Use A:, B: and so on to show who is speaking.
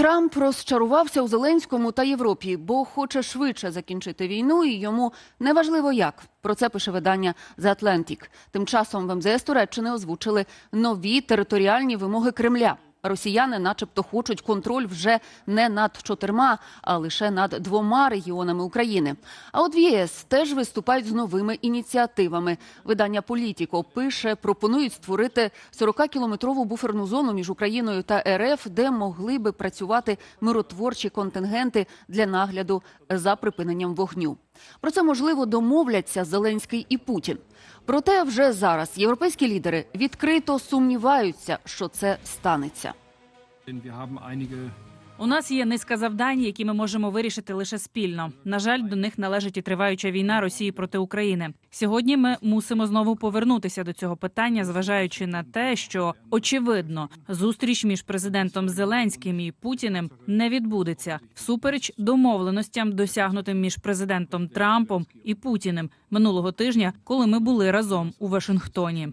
A: Трамп розчарувався у Зеленському та Європі, бо хоче швидше закінчити війну, і йому неважливо як. Про це пише видання The Atlantic. Тим часом в МЗС Туреччини озвучили нові територіальні вимоги Кремля. Росіяни, начебто, хочуть контроль вже не над чотирма, а лише над двома регіонами України. А от в ЄС теж виступають з новими ініціативами. Видання Політіко пише, пропонують створити 40-кілометрову буферну зону між Україною та РФ, де могли би працювати миротворчі контингенти для нагляду за припиненням вогню. Про це можливо домовляться Зеленський і Путін. Проте вже зараз європейські лідери відкрито сумніваються, що це станеться.
B: У нас є низка завдань, які ми можемо вирішити лише спільно. На жаль, до них належить і триваюча війна Росії проти України. Сьогодні ми мусимо знову повернутися до цього питання, зважаючи на те, що очевидно зустріч між президентом Зеленським і Путіним не відбудеться всупереч домовленостям, досягнутим між президентом Трампом і Путіним минулого тижня, коли ми були разом у Вашингтоні.